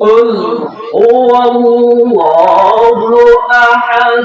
قل هو الله أحد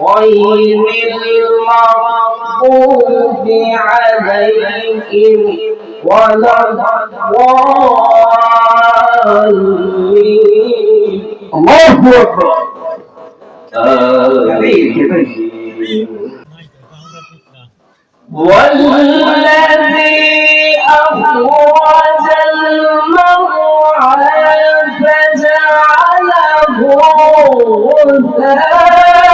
غير المغضوب عليهم ولا الضالين. الله أكبر. والذي أخرج المرعى فجعله غثاء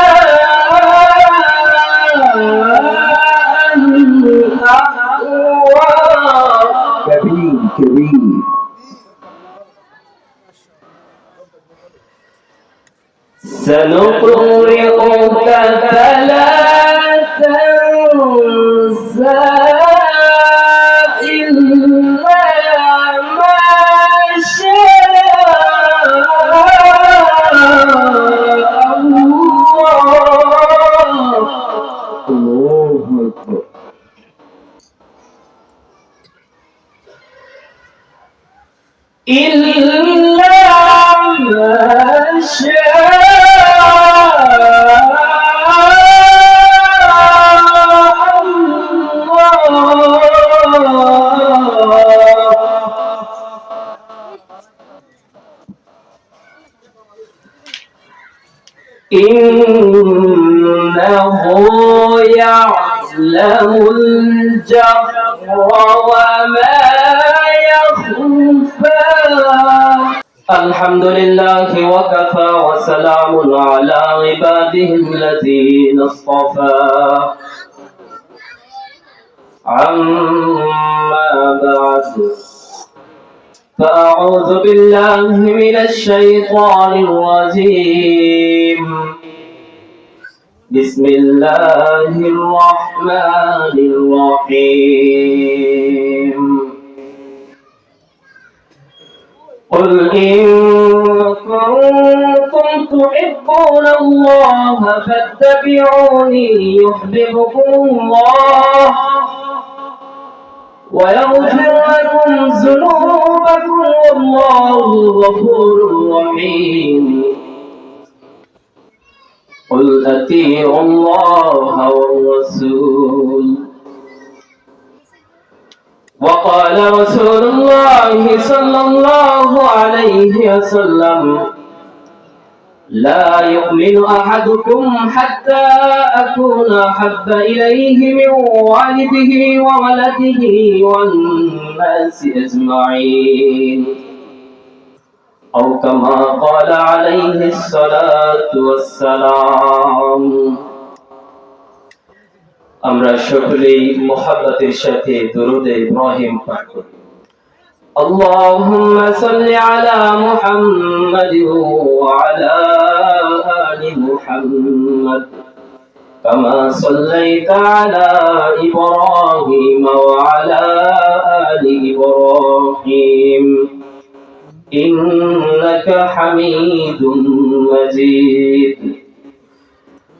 كبير كبير سنقرئك فلا تنسى إلا ما شاء الله الله أكبر إنه يعلم الجهر وما يخفى الحمد لله وكفى وسلام على عباده الذين اصطفى. عما بعد. فأعوذ بالله من الشيطان الرجيم. بسم الله الرحمن الرحيم. قل إن كنتم تحبون الله فاتبعوني يحببكم الله ويغفر لكم ذنوبكم والله غفور رحيم. قل أطيعوا الله والرسول. وقال رسول الله صلى الله عليه وسلم لا يؤمن أحدكم حتى أكون أحب إليه من والده وولده والناس أجمعين. أو كما قال عليه الصلاة والسلام আমরা সকলেই মোহাব্বতের সাথে দরুদে ইব্রাহিম পাঠ করি اللهم صل على محمد وعلى آل محمد كما صليت على إبراهيم وعلى آل إبراهيم إنك حميد مجيد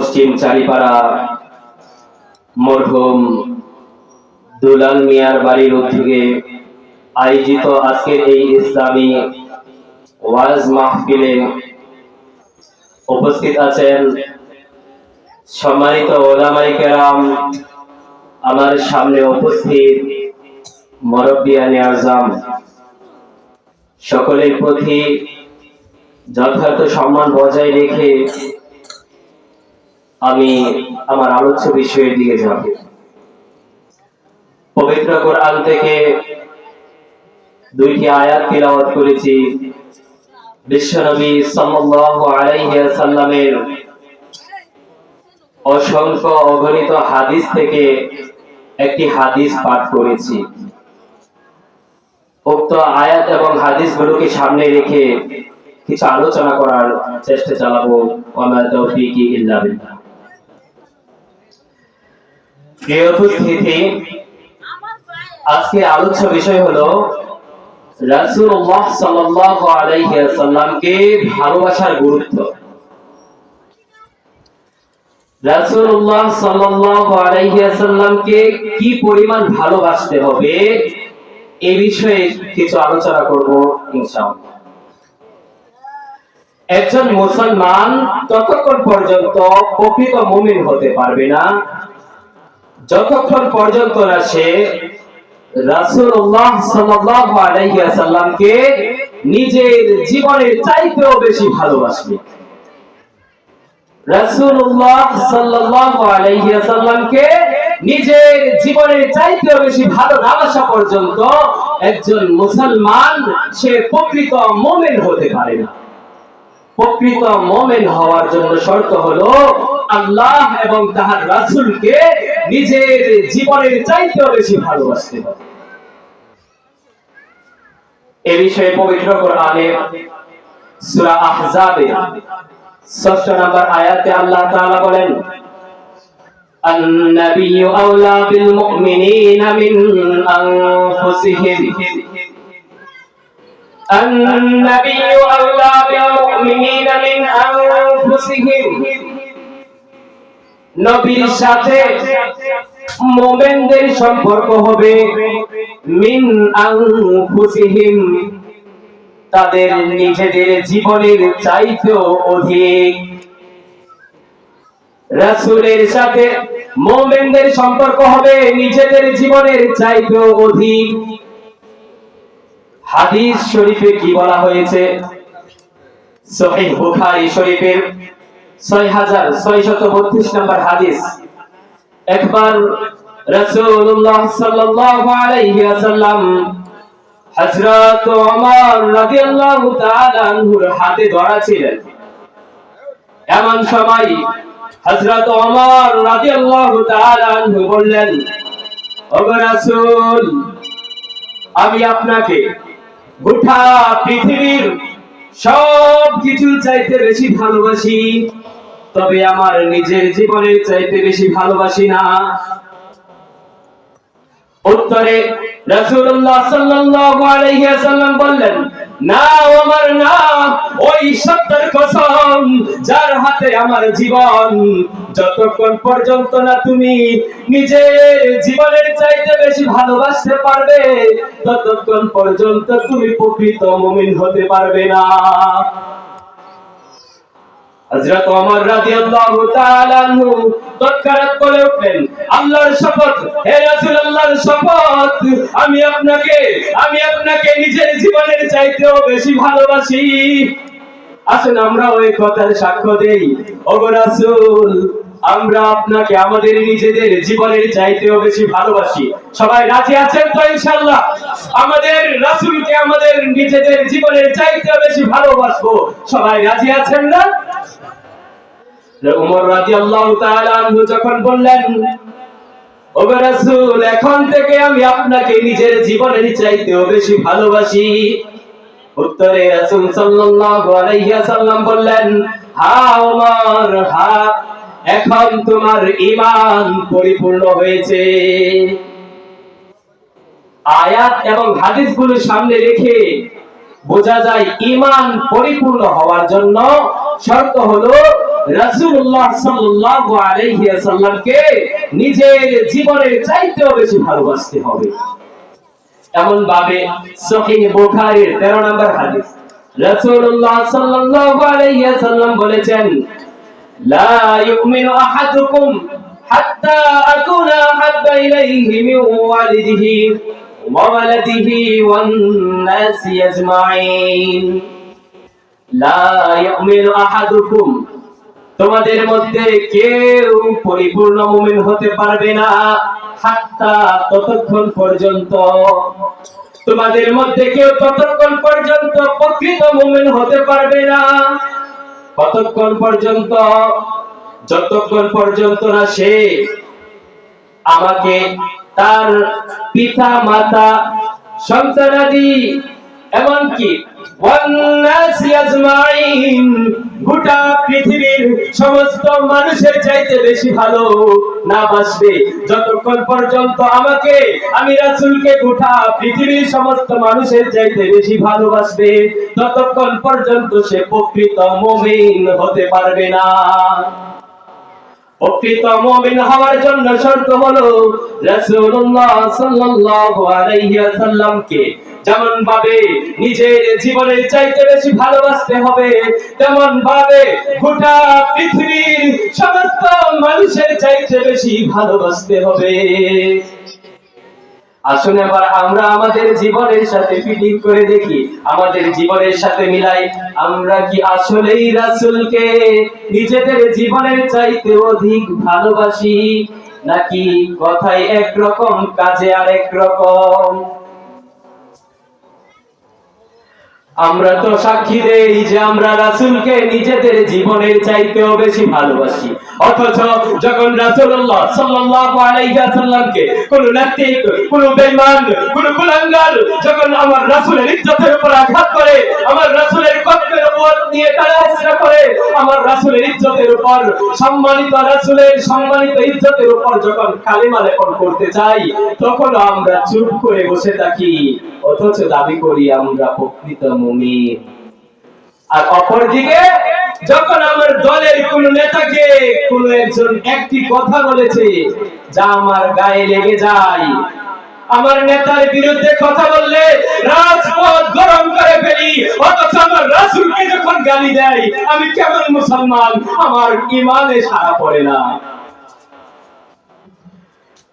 পশ্চিম চারিপাড়া, মরহুম, দুলাল মিয়ার বাড়ির উদ্যোগে আয়োজিত আজকের এই ইসলামী ওয়াজ মাহফিলে উপস্থিত আছেন সম্মানিত ওলামাই কেরাম, আমার সামনে উপস্থিত মরব্বিয়ানি আজম। সকলের প্রতি যথার্থ সম্মান বজায় রেখে আমি আমার আলোচ্য বিষয়ের দিকে যাব। পবিত্র কোরআন থেকে দুইটি আয়াত তিলাওয়াত করেছি। বিশ্বনবী সাল্লাল্লাহু আলাইহি সাল্লামের অসংখ্য অগণিত হাদিস থেকে একটি হাদিস পাঠ করেছি। উক্ত আয়াত এবং হাদিসগুলোকে সামনে রেখে কিছু আলোচনা করার চেষ্টা চালাবো। ইল্লা বিল্লাহ। আজকে আলোচ্য বিষয় হলো ভালোবাসার গুরুত্ব। কি পরিমাণ ভালোবাসতে হবে এই বিষয়ে কিছু আলোচনা করব একজন মুসলমান ততক্ষণ পর্যন্ত প্রকৃত মুমিন হতে পারবে না যতক্ষণ পর্যন্ত না সে রাসূলুল্লাহ সাল্লাল্লাহু আলাইহি ওয়াসাল্লামকে নিজের জীবনের চাইতেও বেশি ভালোবাসবে। রাসূলুল্লাহ সাল্লাল্লাহু আলাইহি ওয়াসাল্লামকে নিজের জীবনের চাইতেও বেশি পর্যন্ত একজন মুসলমান সে প্রকৃত মুমিন হতে পারে না। প্রকৃত মোমেন হওয়ার জন্য শর্ত হলো আল্লাহ এবং তাহার রাসূলকে নিজের জীবনের চাইতেও বেশি ভালোবাসতে হবে এ বিষয়ে পবিত্র কোরআনে সূরা আহজাবে ষষ্ঠ নম্বর আয়াতে আল্লাহ তাআলা বলেন النبي أولى بالمؤمنين من أنفسهم النبي أولى بالمؤمنين من أنفسهم নবীর সাথে মোমেনদের সম্পর্ক হবে। মিন আনফুসিহিম, তাদের নিজেদের জীবনের চাইতেও অধিক। রাসূলের সাথে মোমেনদের সম্পর্ক হবে, নিজেদের জীবনের চাইতেও অধিক। হাদিস শরীফে কি বলা হয়েছে? সহিহ বুখারী শরীফের 6632 নম্বর হাদিস। একবার সাল্লাল্লাহু আলাইহি ওয়াসাল্লাম হযরত ওমর রাদিয়াল্লাহু তাআলা আনহুর হাতে ধরা ছিলেন। এমন সময় হযরত ওমর রাদিয়াল্লাহু তাআলা আনহু বললেন, ওগো রাসূল, আমি আপনাকে গোটা পৃথিবীর সব কিছু চাইতে বেশি ভালোবাসি, তবে আমার নিজের জীবনের চাইতে বেশি ভালোবাসি না। উত্তরে রাসূলুল্লাহ সাল্লাল্লাহু আলাইহি ওয়াসাল্লাম বললেন না আমার না ওই সত্যের কসম, যার হাতে আমার জীবন। যতক্ষণ পর্যন্ত না তুমি নিজের জীবনের চাইতে বেশি ভালোবাসতে পারবে, ততক্ষণ পর্যন্ত তুমি প্রকৃত মমিন হতে পারবে না। হযরত ওমর রাদিয়াল্লাহু তাআলা আনহু বলে উঠলেন, আল্লাহর শপথ, হে রাসূলুল্লাহর শপথ, আমি আপনাকে আমি আপনাকে নিজের জীবনের চাইতেও বেশি ভালোবাসি। আসুন আমরা ওই কথার সাক্ষ্য দেই। রাসূল, আমরা আপনাকে আমাদের নিজেদের জীবনের চাইতেও বেশি ভালোবাসি। সবাই রাজি আছেন তো ইনশাআল্লাহ? আমাদের রাসূলকে আমাদের নিজেদের জীবনের চাইতেও বেশি ভালোবাসবো। সবাই রাজি আছেন না? উমর রাদিয়াল্লাহু তাআলা যখন বললেন এখন থেকে আমি আপনাকে নিজের জীবনের বেশি ভালোবাসি। উত্তরে বললেন, হা হা, এখন তোমার পরিপূর্ণ হয়েছে। আয়াত এবং সামনে রেখে বোঝা যায়, ঈমান পরিপূর্ণ হওয়ার জন্য শর্ত হলো রাসূলুল্লাহ সাল্লাল্লাহু আলাইহি ওয়াসাল্লামকে নিজের জীবনের চাইতেও বেশি ভালোবাসতে হবে। এমন ভাবে সহিহ বুখারীর 13 নম্বর হাদিস রাসূলুল্লাহ সাল্লাল্লাহু আলাইহি ওয়াসাল্লাম বলেছেন, লা ইউমিনু আহাদুকুম হাত্তা আকুনা ইলাইহি মিন ওয়ালিদিহি ওয়া ওয়ালাদিহি ওয়ান নাসি আজমাইন। তোমাদের মধ্যে কেউ পরিপূর্ণ মুমিন হতে পারবে না, হাত্তা ততক্ষণ পর্যন্ত। তোমাদের মধ্যে কেউ ততক্ষণ পর্যন্ত প্রকৃত মুমিন হতে পারবে না কতক্ষণ পর্যন্ত। যতক্ষণ পর্যন্ত না সে আমাকে তার পিতা, মাতা, সন্তানাদি, এমনকি গোটা পৃথিবীর সমস্ত মানুষের চাইতে বেশি ভালো না বাসবে যতক্ষণ পর্যন্ত আমাকে, আমি রাসূলকে গোটা পৃথিবীর সমস্ত মানুষের চাইতে বেশি ভালোবাসবে, ততক্ষণ পর্যন্ত সে প্রকৃত মুমিন হতে পারবে না। প্রকৃত মুমিন হওয়ার জন্য শর্ত হলো রাসূলুল্লাহ সাল্লাল্লাহু আলাইহি ওয়াসাল্লামকে যেমন ভাবে নিজের জীবনের চাইতে বেশি ভালোবাসতে হবে, তেমন ভাবে গোটা পৃথিবীর সমস্ত মানুষের চাইতে বেশি ভালোবাসতে হবে। আসুন এবার আমরা আমাদের জীবনের সাথে ফিটিং করে দেখি, আমাদের জীবনের সাথে মিলাই, আমরা কি আসলেই রাসূলকে নিজেদের জীবনের চাইতে অধিক ভালোবাসি, নাকি কথায় একরকম, কাজে আরেক রকম? আমরা তো সাক্ষী দেই যে আমরা রাসূলকে নিজেদের জীবনের চাইতেও বেশি ভালোবাসি। অথচ যখন রাসূলুল্লাহ সাল্লাল্লাহু আলাইহি ওয়াসাল্লামকে কোন নাস্তিক কোন বেঈমান, কোন কুলাঙ্গার যখন আমার রাসূলের ইজ্জতের উপর আঘাত করে, আমার রাসূলের নিয়ে টানাহেসরা করে। আমার রাসূলের ইজ্জতের উপর, সম্মানিত রাসূলের সম্মানিত ইজ্জতের উপর যখন কালিমা লেপন করতে চাই তখন আমরা চুপ করে বসে থাকি। অথচ দাবি করি আমরা প্রকৃত মুমিন। আর অপরদিকে, যখন আমার দলের কোন নেতাকে কোন একজন একটি কথা বলেছে, যা আমার গায়ে লেগে যায় আমার নেতার বিরুদ্ধে কথা বললে রাজপথ গরম করে ফেলি। অথচ আমার রাসূলকে যখন গালি দেয়, আমি কেমন মুসলমান? আমার ইমানে সারা পড়ে না।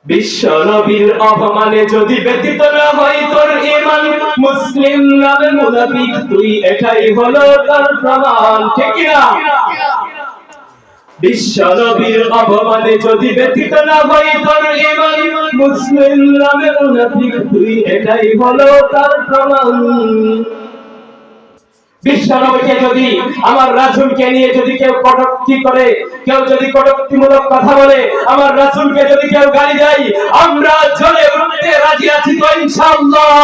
বিশ্ব নবীর অপমানে যদি ব্যতীত না হয় তোর ইমান মুসলিম নামে মুনাফিক তুই এটাই হলো তার প্রমাণ, ঠিক না বিশ্ব নবীর অপমানে যদি ব্যতীত না হই তোর ইমান মুসলিম নামে মুনাফিক তুই এটাই হলো তার প্রমাণ। বিশ্বনবীকে যদি, আমার রাসূলকে নিয়ে যদি কেউ কটূক্তি করে, কেউ যদি কটূক্তিমূলক কথা বলে, আমার রাসূলকে যদি কেউ গালি দেয়, আমরা জ্বলে উঠতে রাজি আছি তো ইনশাআল্লাহ।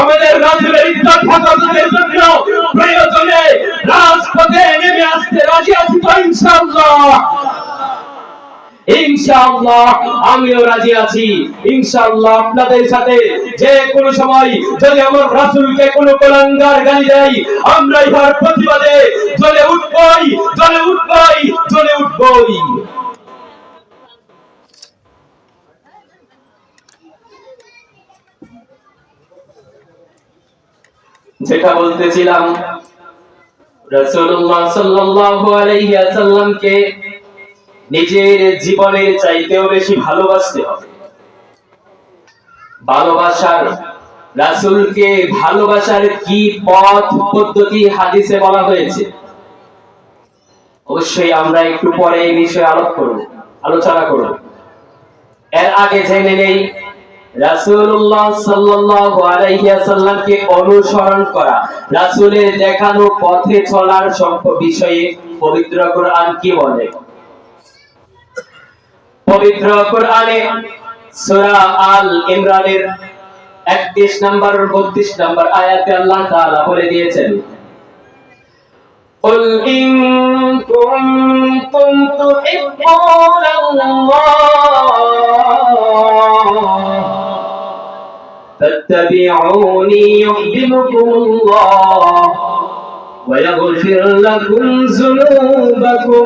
আমাদের রাসূলের ইজ্জত হেফাজতের জন্য প্রয়োজনে রাজপথে নেমে আসতে রাজি আছি তো ইনশাআল্লাহ। ইনশাআল্লাহ, আমিও রাজি আছি। ইনশাআল্লাহ, আপনাদের সাথে যে কোন সময় যদি আমার রাসূলকে কোলাঙ্গার গালি আমরা ইহার প্রতিবাদে উঠবই উঠবই উঠবই। যেটা বলতেছিলাম, রাসূলুল্লাহ সাল্লাল্লাহু আলাইহি ওয়াসাল্লামকে নিজের জীবনের চাইতেও বেশি ভালোবাসতে হবে। ভালোবাসার রাসূলকে ভালোবাসার কি পথ, পদ্ধতি হাদিসে বলা হয়েছে? অবশ্যই আমরা একটু পরে এই বিষয়ে আলোক করব, আলোচনা করব। এর আগে জেনে নেই, রাসূলুল্লাহ সাল্লাল্লাহু আলাইহি ওয়াসাল্লামকে অনুসরণ করা, রাসূলের দেখানো পথে চলার সব বিষয়ে পবিত্র কোরআন কি বলে? পবিত্র কোরআনে সূরা আল ইমরানের 31 নম্বর 32 নম্বর আয়াতে আল্লাহ তাআলা বলে দিয়েছেন قل إن كنتم تحبون الله فاتبعوني يحببكم الله ويغفر لكم ذنوبكم